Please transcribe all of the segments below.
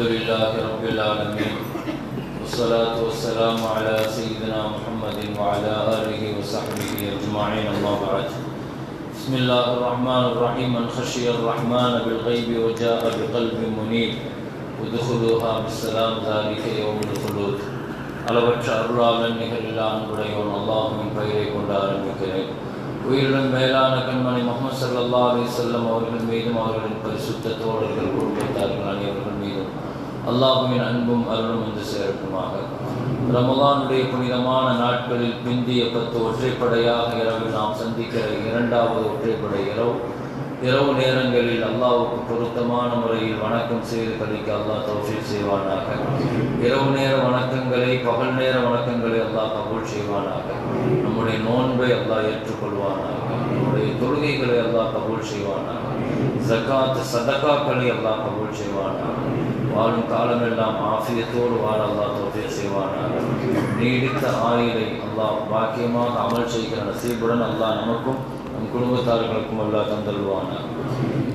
لله رب العالمين والصلاة والسلام على سيدنا محمد وعلى آله وصحبه أجمعين أما بعد بسم الله الرحمن الرحيم من خشي الرحمن بالغيب وجاء بقلب منيب ودخلوها بالسلام ذلك يوم الخلود அளவற்ற அருளாளன் நிகழில்லா அன்புடையோன் அல்லாஹுவின் பெயரை கொண்டு ஆரம்பிக்கிறேன் உயிருடன் மேலான கண்மணி முகமது சல்லா அலி செல்லம் அவர்கள் மீதும் அவர்களின் பரிசுத்த தோழர்கள் குடும்பத்தார்கள் அனைவர்கள் மீதும் அல்லாஹுவின் அன்பும் அருளும் என்று சேர்க்குமாக ரமலானுடைய புனிதமான நாட்களில் பிந்திய பத்து ஒற்றைப்படையாக இரவில் நாம் சந்திக்கிற இரண்டாவது ஒற்றைப்படை இரவு. இரவு நேரங்களில் அல்லாவுக்கு பொருத்தமான முறையில் வணக்கம் செய்து கழிக்க அல்லாஹ் தௌஃபீக் செய்வானாக. இரவு நேர வணக்கங்களை பகல் நேர வணக்கங்களை அல்லாஹ் கபூல் செய்வானாக. நம்முடைய நோன்பை அல்லாஹ் ஏற்றுக்கொள்வானாக. நம்முடைய தொழுகைகளை அல்லாஹ் கபூல் செய்வானாக. ஜக்காத் சதகாக்களை அல்லாஹ் கபூல் செய்வானாக. வாழும் காலமெல்லாம் ஆஃபியத்தோடு வாழ அல்லாஹ் தௌஃபீக் செய்வானாக. நீடித்த ஆயுளை அல்லாஹ் பாக்கியமாக அமல் செய்கிற நசீபுடன் அல்லாஹ் நமக்கும் நம் குடும்பத்தார்களுக்கும் அல்லாஹ் தந்தருவானாக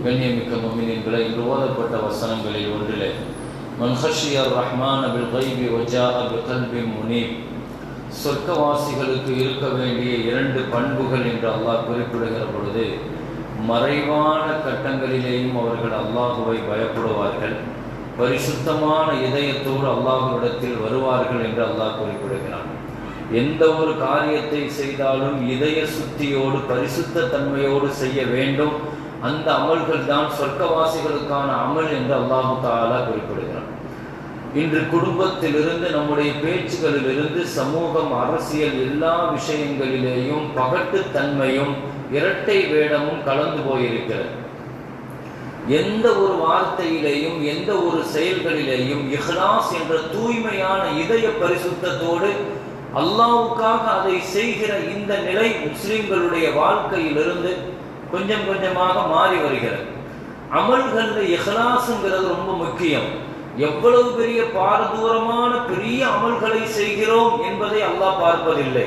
கண்ணியமிக்க மொமினின்களை இன்று ஓதப்பட்ட வசனங்களில் ஒன்றிலே மன் ரஹ்மான் ரஹ்மான கைபி ஒஜா அபில் கல்பி முனீப். சொர்க்கவாசிகளுக்கு இருக்க வேண்டிய இரண்டு பண்புகள் என்று அல்லாஹ் குறிப்பிடுகிற பொழுது மறைவான கட்டங்களிலேயும் அவர்கள் அல்லாஹுவை பயப்படுவார்கள். பரிசுத்தமான இதயத்தோடு அல்லாஹ்விடத்தில் வருவார்கள் என்று அல்லாஹ் குறிப்பிடுகிறான். எந்த ஒரு காரியத்தை செய்தாலும் இதய சுத்தியோடு பரிசுத்த தன்மையோடு செய்ய வேண்டும். அந்த அமல்கள் தான் சொர்க்கவாசிகளுக்கான அமல் என்று அல்லாஹு தாலா குறிப்பிடுகிறான். இன்று குடும்பத்திலிருந்து நம்முடைய பேச்சுகளிலிருந்து சமூகம் அரசியல் எல்லா விஷயங்களிலேயும் பகட்டுத்தன்மையும் இரட்டை வேடமும் கலந்து போயிருக்கிறது. எந்த ஒரு வார்த்தையிலேயும் எந்த ஒரு செயல்களிலேயும் இஹ்லாஸ் என்ற தூய்மையான இதய பரிசுத்தத்தோடு அல்லாவுக்காக அதை செய்கிற இந்த நிலை முஸ்லிம்களுடைய வாழ்க்கையிலிருந்து கொஞ்சம் கொஞ்சமாக மாறி வருகிறது. அமல்கள்ல இஹ்லாஸுங்கிறது ரொம்ப முக்கியம். எவ்வளவு பெரிய பாரதூரமான பெரிய அமல்களை செய்கிறோம் என்பதை அல்லாஹ் பார்ப்பதில்லை.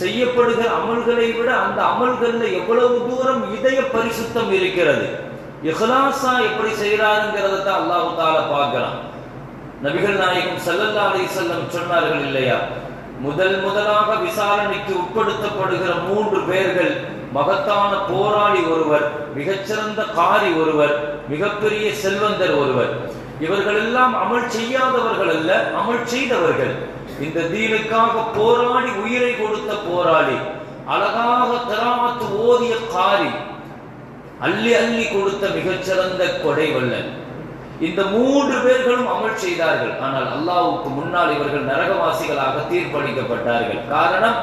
செய்யப்படுகிற அமல்களை விட அந்த அமல்களில் எவ்வளவு தூரம் இதய பரிசுத்தம் இருக்கிறது. இஹ்லாஸா எப்படி செய்கிறாருங்கிறத தான் அல்லாஹு தால பார்க்கலாம் நபிகள் நாயகம் சல்லல்லா அலி செல்லம் சொன்னார்கள் இல்லையா? முதல் முதலாக விசாரணைக்கு உட்படுத்தப்படுகிற மூன்று பேர்கள் மகத்தான போராளி ஒருவர் மிகச்சிறந்த காரி ஒருவர் மிகப்பெரிய செல்வந்தர் ஒருவர். இவர்கள் எல்லாம் அமல் செய்யாதவர்கள் அல்ல அமல் செய்தவர்கள். இந்த தீனுக்காக போராடி உயிரை கொடுத்த போராளி அழகாக திராமத்து ஓதிய காரி அள்ளி அள்ளி கொடுத்த மிகச்சிறந்த கொடை வல்லன் இந்த மூன்று பேர்களும் அமல் செய்தார்கள். ஆனால் அல்லாவுக்கு முன்னால் இவர்கள் நரகவாசிகளாக தீர்ப்பளிக்கப்பட்டார்கள். காரணம்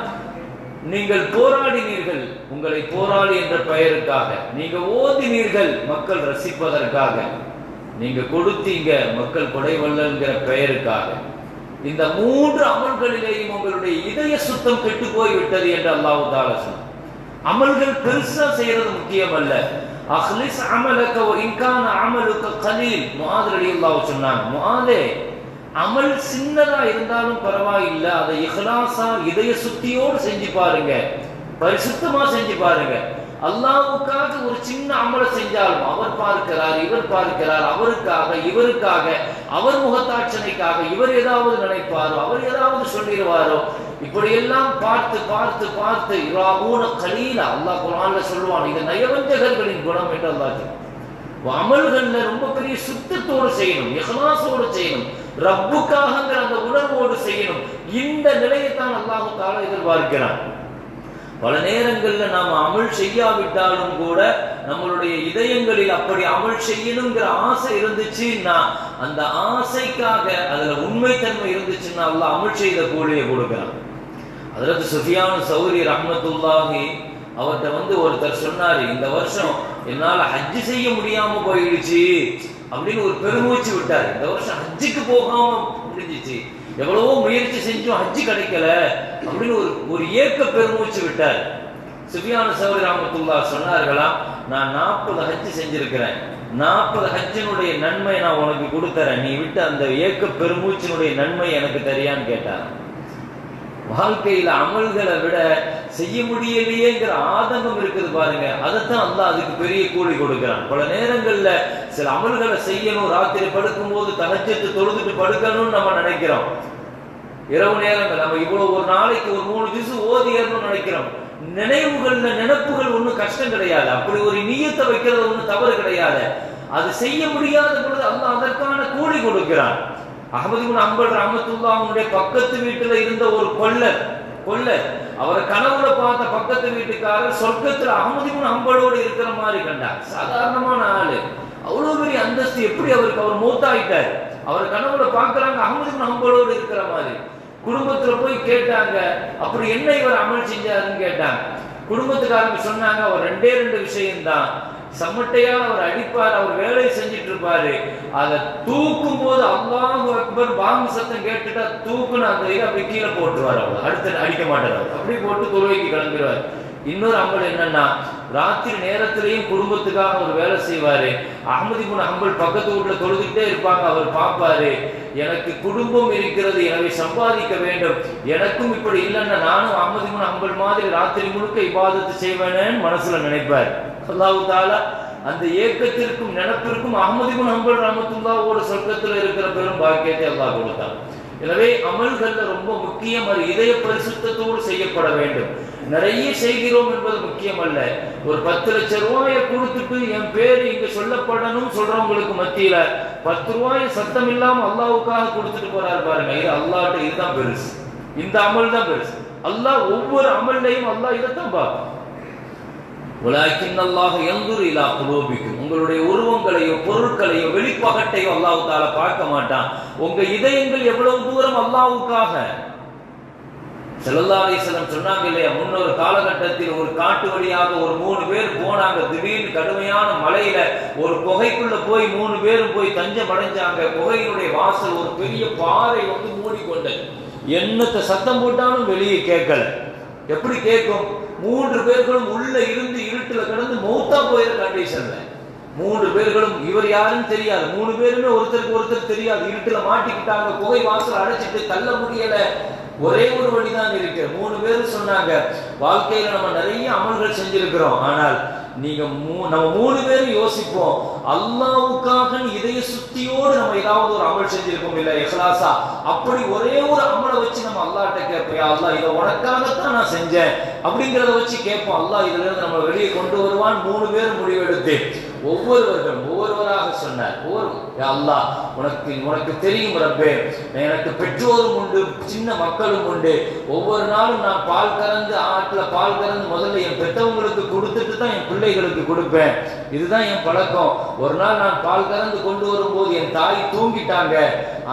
நீங்கள் போராடினீர்கள். உங்களை போராளி என்ற பெயருக்காக. நீங்க ஓதினீர்கள் மக்கள் ரசிப்பதற்காக. நீங்க கொடுத்தீங்க மக்கள் கொடைவல்லங்கிற பெயருக்காக. இந்த மூன்று அமல்களிலேயும் உங்களுடைய இதய சுத்தம் கெட்டு போய்விட்டது என்று அல்லாஹு தாலா அமல்கள் பெருசா செய்யறது முக்கியம் அல்ல அஹ்லிஸ் அமலக இன்கான அமலுக்கு கலீல். முகாது ரலியல்லாஹு சொன்னாங்க. முகாதே அமல் சின்னதா இருந்தாலும் பரவாயில்லை. அதை இஹ்லாசா இதய சுத்தியோடு செஞ்சு பாருங்க. பரிசுத்தமா செஞ்சு பாருங்க. அல்லாவுக்காக ஒரு சின்ன அமலை செஞ்சாலும் அவர் பார்க்கிறார் இவர் பார்க்கிறார் அவருக்காக இவருக்காக அவர் முகத்தாட்சணைக்காக இவர் ஏதாவது நினைப்பாரோ அவர் ஏதாவது சொல்லிடுவாரோ இப்படியெல்லாம் பார்த்து பார்த்து பார்த்து இராபூன கலீலா அல்லாஹ் குரான்ல சொல்லுவான் இது நயவஞ்சகர்களின் குணம் என்று அல்லாஹ் அமல்கள்ல ரொம்ப பெரிய சுத்தத்தோடு செய்யணும் இஹ்லாசோடு செய்யணும் ரப்புக்காகங்கிற அந்த உணர்வோடு செய்யணும். இந்த நிலையை தான் அல்லாஹு தாலா எதிர்பார்க்கிறான். பல நேரங்களில் நாம் அமல் செய்யாவிட்டாலும் கூட நம்மளுடைய இதயங்களில் அப்படி அமல் செய்யணுங்கிற ஆசை இருந்துச்சுன்னா அந்த ஆசைக்காக அதுல உண்மைத்தன்மை இருந்துச்சுன்னா அல்லாஹ் அமல் செய்த கூலியை கொடுக்கிறான் அதற்கு சுஃபியான சௌரி ரஹ்மத்துல்லாஹி அவர்கிட்ட வந்து ஒருத்தர் சொன்னாரு இந்த வருஷம் என்னால ஹஜ்ஜு செய்ய முடியாம போயிடுச்சு அப்படின்னு ஒரு பெருமூச்சு விட்டார். இந்த வருஷம் ஹஜ்ஜுக்கு போகாம முடிஞ்சிச்சு. எவ்வளவோ முயற்சி செஞ்சும் ஹஜ்ஜு கிடைக்கல அப்படின்னு ஒரு ஒரு ஏக்க பெருமூச்சு விட்டார். சுபியான சௌரி ராமத்துல்லா சொன்னார்களா நான் நாற்பது ஹஜ்ஜு செஞ்சிருக்கிறேன். நாற்பது ஹஜ்ஜினுடைய நன்மை நான் உனக்கு கொடுத்தறேன். நீ விட்டு அந்த ஏக்க பெருமூச்சினுடைய நன்மை எனக்கு தெரியான்னு கேட்டார் வாழ்க்கையில அமல்களை விட செய்ய முடியலையேங்கிற ஆதங்கம் இருக்குது பாருங்க. அதைத்தான் அல்லாஹ் அதுக்கு பெரிய கூலி கொடுக்கிறான். பல நேரங்கள்ல சில அமல்களை செய்யணும் ராத்திரி படுக்கும் போது தனச்சிட்டு தொழுதுட்டு படுக்கணும்னு நம்ம நினைக்கிறோம். இரவு நேரங்கள் நம்ம இவ்வளவு ஒரு நாளைக்கு ஒரு மூணு திசு ஓதியர்னு நினைக்கிறோம். நினைவுகள்ல நினைப்புகள் ஒண்ணும் கஷ்டம் கிடையாது. அப்படி ஒரு நீயத்தை வைக்கிறது ஒண்ணும் தவறு கிடையாது. அது செய்ய முடியாத பொழுது அல்லாஹ் அதற்கான கூலி கொடுக்கிறான். அகமது அம்பல் ரஹமத்துல்லா அவனுடைய பக்கத்து வீட்டுல இருந்த ஒரு கொள்ளர் கொள்ளர் அவரை கனவுல பார்த்த பக்கத்து வீட்டுக்காரர் சொர்க்கத்துல அகமதிபுன் அம்பலோடு இருக்கிற மாதிரி கண்டார். சாதாரணமான ஆளு. அவ்வளவு பெரிய அந்தஸ்து எப்படி அவருக்கு? அவர் மூத்தாயிட்டார். அவர் கனவுல பாக்குறாங்க அகமதிபுன் அம்பலோடு இருக்கிற மாதிரி. குடும்பத்துல போய் கேட்டாங்க அப்படி என்ன இவர் அமல் செஞ்சாருன்னு கேட்டாங்க. குடும்பத்துக்காரங்க சொன்னாங்க அவர் ரெண்டே ரெண்டு விஷயம்தான். சம்மட்டையால் அவர் அடிப்பார் அவர் வேலை செஞ்சிட்டு இருப்பாரு அதை தூக்கும் போது அல்லாஹ் அக்பர் பாம்பு சத்தம் கேட்டுட்டா தூக்குன்னு அந்த இதை அப்படி கீழே போட்டுருவார் அவர். அடுத்த அடிக்க மாட்டார் அப்படி போட்டு துறவைக்கு கிளம்பிடுவார். இன்னொரு அம்பல் என்னன்னா ராத்திரி நேரத்திலையும் குடும்பத்துக்காக அவர் வேலை செய்வாரு. அகமதி குண அம்பல் பக்கத்து வீட்டுல தொழுதுகிட்டே இருப்பாங்க அவர் பார்ப்பாரு. எனக்கு குடும்பம் இருக்கிறது எனவே சம்பாதிக்க வேண்டும். எனக்கும் இப்படி இல்லைன்னா நானும் அகமதி குண அம்பல் மாதிரி ராத்திரி முழுக்க இபாதத்து செய்வேனேன்னு மனசுல நினைப்பார். அல்லாஹு தாலா அந்த ஏக்கத்திற்கும் நினப்பிற்கும் அகமதி குண அம்பல் ரமத்துல்லாவோட சொர்க்கத்துல இருக்கிற பெரும் பாக்கியத்தை அல்லாஹ் கொடுத்தான். எனவே அமல்கள்ல ரொம்ப முக்கியம் அது இதய பரிசுத்தத்தோடு செய்யப்பட வேண்டும். நிறைய செய்கிறோம் என்பது முக்கியம் அல்ல ஒரு பத்து லட்சம் ரூபாயை கொடுத்துட்டு என் பேர் இங்க சொல்லப்படணும் சொல்றவங்களுக்கு மத்தியில பத்து ரூபாய் சத்தம் இல்லாம அல்லாவுக்காக கொடுத்துட்டு போறாரு பாருங்க. இது அல்லாட்ட இதுதான் பெருசு. இந்த அமல் தான் பெருசு. அல்லாஹ் ஒவ்வொரு அமல்லையும் அல்லாஹ் இதைத்தான் பார்க்கும். உங்களுடைய உருவங்களையோ பொருட்களையோ வெளிப்பகட்டையோ அல்லாஹு தால பார்க்க மாட்டான். உங்க இதயங்கள் எவ்வளவு தூரம் அல்லாவுக்காக செல்லல்லா அலிஸ்லம் சொன்னாங்க இல்லையா முன்னொரு காலகட்டத்தில் ஒரு காட்டு வழியாக ஒரு மூணு பேர் போனாங்க. திடீர்னு கடுமையான மலையில ஒரு குகைக்குள்ள போய் மூணு பேரும் போய் தஞ்சம் அடைஞ்சாங்க. குகையினுடைய வாசல் ஒரு பெரிய பாறை வந்து மூடிக்கொண்டது. என்னத்தை சத்தம் போட்டாலும் வெளியே கேட்கல. எப்படி கேட்கும்? மூன்று பேர்களும் உள்ள இருந்து இருட்டுல கிடந்து மௌத்தா போயிரு கண்டிஷன்ல மூன்று பேர்களும் இவர் யாருன்னு தெரியாது. மூணு பேருமே ஒருத்தருக்கு ஒருத்தர் தெரியாது. இருட்டுல மாட்டிக்கிட்டாங்க புகை வாசல் அடைச்சிட்டு தள்ள முடியல. ஒரே ஒரு வழிதான் இருக்கு. மூணு பேரும் சொன்னாங்க வாழ்க்கையில நம்ம நிறைய அமல்கள் செஞ்சிருக்கிறோம். ஆனால் நீங்க மூ- நம்ம மூணு பேரும் யோசிப்போம். அல்லாவுக்காக இதய சுத்தியோடு நம்ம ஏதாவது ஒரு அமல் செஞ்சிருக்கோம் இல்ல இஹ்லாஸா அப்படி ஒரே ஒரு அமலை வச்சு நம்ம அல்லாட்ட கேட்போம் அல்லா இதை உனக்காகத்தான் நான் செஞ்சேன். அப்படிங்கிறத வச்சு கேட்போம் அல்லா இதுல இருந்து நம்ம வெளியே கொண்டு வருவான் மூணு பேர் முடிவெடுத்து. ஒவ்வொருவர்களும் ஒவ்வொருவராக சொன்னார். ஒவ்வொரு அல்லா அல்லாஹ் உனக்கு உனக்கு தெரியும் ரப்பே. எனக்கு பெற்றோரும் உண்டு சின்ன மக்களும் உண்டு. ஒவ்வொரு நாளும் நான் பால் கறந்து ஆட்டுல பால் கறந்து முதல்ல என் பெற்றவங்களுக்கு கொடுத்துட்டு தான் என் பிள்ளைகளுக்கு கொடுப்பேன். இதுதான் என் பழக்கம். ஒரு நாள் நான் பால் கறந்து கொண்டு வரும்போது என் தாய் தூங்கிட்டாங்க.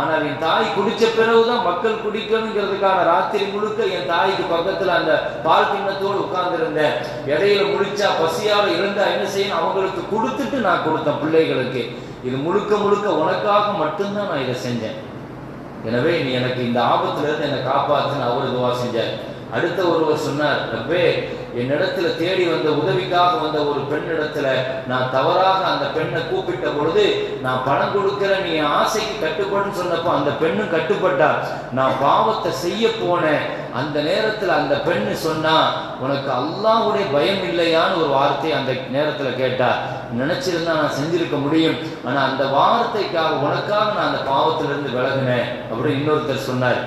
ஆனால் என் தாய் குடிச்ச பிறகுதான் மக்கள் குடிக்கணுங்கிறதுக்கான ராத்திரி முழுக்க என் தாய்க்கு பக்கத்துல அந்த பால் கிண்ணத்தோடு உட்கார்ந்து இருந்தேன் இடையில முடிச்சா பசியால இருந்தா என்ன செய்யணும்? அவங்களுக்கு கொடுத்துட்டு நான் கொடுத்தேன் பிள்ளைகளுக்கு இது முழுக்க முழுக்க உனக்காக மட்டும்தான் நான் இதை செஞ்சேன். எனவே நீ எனக்கு இந்த ஆபத்துல இருந்து என்னை காப்பாத்துன்னு அவர் துவா செஞ்சார். அடுத்த ஒருவர் சொன்னார் ரப்பே என்னிடத்துல தேடி வந்த உதவிக்காக வந்த ஒரு பெண்ணிடத்துல நான் தவறாக அந்த பெண்ணை கூப்பிட்ட பொழுது நான் பணம் கொடுக்கிற நீ ஆசைக்கு கட்டுப்படுன்னு சொன்னப்போ அந்த பெண்ணும் கட்டுப்பட்டா. நான் பாவத்தை செய்ய போனேன். அந்த நேரத்தில் அந்த பெண்ணு சொன்னா உனக்கு அல்லாஹுடைய பயம் இல்லையான்னு ஒரு வார்த்தை அந்த நேரத்தில் கேட்டா நினைச்சிருந்தா நான் செஞ்சிருக்க முடியும். ஆனா அந்த வார்த்தைக்காக உனக்காக நான் அந்த பாவத்திலிருந்து விலகினேன் அப்படின்னு இன்னொருத்தர் சொன்னார்.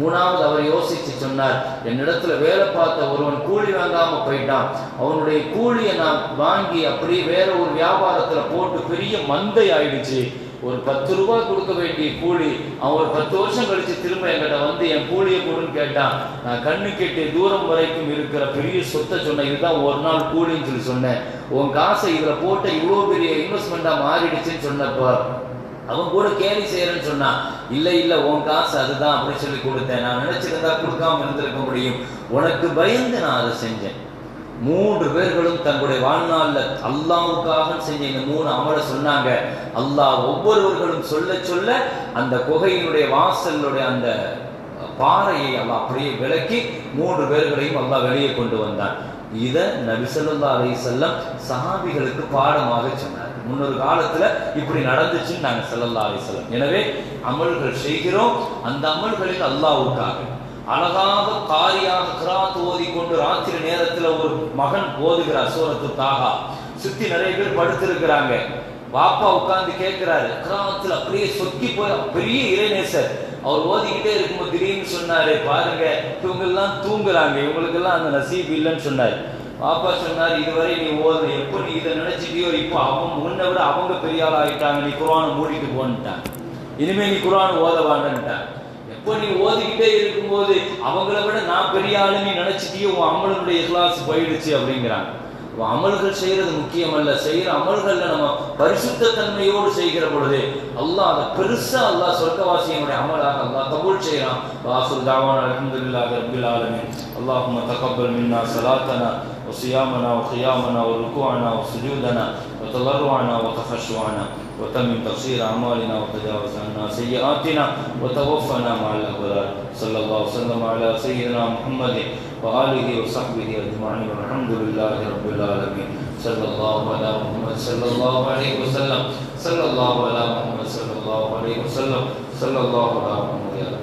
மூணாவது அவர் யோசிச்சு சொன்னார் என்னிடத்துல வேலை பார்த்த ஒருவன் கூலி வாங்காம போயிட்டான். அவனுடைய கூலியை நான் வாங்கி அப்படியே வேற ஒரு வியாபாரத்துல போட்டு பெரிய மந்தை ஆயிடுச்சு. ஒரு பத்து ரூபாய் கொடுக்க வேண்டிய கூலி அவன் ஒரு பத்து வருஷம் கழிச்சு திரும்ப என்கிட்ட வந்து என் கூலியை கொடுன்னு கேட்டான். நான் கண்ணு கெட்டிய தூரம் வரைக்கும் இருக்கிற பெரிய சொத்தை சொன்னேன். இதுதான் ஒரு நாள் கூலின்னு சொல்லி சொன்னேன். உன் காசை இதில் போட்ட இவ்வளோ பெரிய இன்வெஸ்ட்மெண்ட்டாக மாறிடுச்சுன்னு சொன்னப்போ அவன் கூட கேலி செய்யறேன்னு சொன்னான். இல்லை இல்லை உன் காசு அதுதான் அப்படி சொல்லி கொடுத்தேன். நான் நினைச்சிருந்தா கொடுக்காம இருந்திருக்க முடியும். உனக்கு பயந்து நான் அதை செஞ்சேன். மூன்று பேர்களும் தங்களுடைய வாழ்நாளில் அல்லாவுக்காக செஞ்ச இந்த மூணு அமலை சொன்னாங்க. அல்லாஹ் ஒவ்வொருவர்களும் சொல்ல சொல்ல அந்த குகையினுடைய வாசலுடைய அந்த பாறையை அல்லாஹ் அப்படியே விலக்கி மூன்று பேர்களையும் அல்லாஹ் வெளியே கொண்டு வந்தான். இதை நபி ஸல்லல்லாஹு அலைஹி செல்லம் சஹாபிகளுக்கு பாடமாக சொன்னார். முன்னொரு காலத்துல இப்படி நடந்துச்சுன்னு நாங்கள் செல்லல்லா அலி செல்லம் எனவே அமல்கள் செய்கிறோம். அந்த அமல்களில் அல்லாவுக்காக அழகாக காரியாக கிராத் கொண்டு ராத்திரி நேரத்துல ஒரு மகன் ஓதுகிறார் சூரத்து தாகா. சுத்தி நிறைய பேர் படுத்திருக்கிறாங்க. பாப்பா உட்கார்ந்து கேட்கிறாரு கிராமத்துல அப்படியே சொக்கி போய் பெரிய இறைநேசர் அவர் ஓதிக்கிட்டே இருக்கும்போது திடீர்னு சொன்னாரு பாருங்க இவங்க எல்லாம் தூங்குறாங்க இவங்களுக்கு எல்லாம் அந்த நசீப் இல்லைன்னு சொன்னாரு. பாப்பா சொன்னார் இதுவரை நீ ஓது எப்போ நீ இதை நினைச்சிட்டியோ இப்போ அவங்க முன்ன விட அவங்க பெரிய ஆள் ஆகிட்டாங்க நீ குரானை மூடிட்டு போன்ட்டான். இனிமே நீ குரான் ஓத வாண்டன்ட்டான் எப்போ நீ ஓதிக்கிட்டே இருக்கும்போது அவங்கள விட நான் பெரிய ஆளு நீ நினைச்சிட்டியோ உன் அமலனுடைய இஹ்லாஸ் போயிடுச்சு அப்படிங்கிறாங்க அப்ப அமல்கள் செய்யறது முக்கியம் அல்ல செய்யற அமல்கள்ல நம்ம பரிசுத்த தன்மையோடு செய்கிற பொழுது அல்லாஹ் அதை பெருசா அல்லாஹ் சொர்க்கவாசியனுடைய அமலாக அல்லாஹ் கபூல் செய்யறான் வாசுர் தாவான் அல்ஹம்துலில்லாஹி ரப்பில் ஆலமீன் اللهم تقبل منا صلاتنا وصيامنا وقيامنا وركوعنا وسجودنا وتضرعنا وتخشعنا وتمم تقصير أعمالنا وتجاوز عنا سيئاتنا وتوفنا مع الابرار صلى الله وسلم على سيدنا محمد وآله وصحبه أجمعين. والحمد لله رب العالمين. صلى الله على محمد صلى الله عليه وسلم. صلى الله على محمد صلى الله عليه وسلم. صلى الله على محمد.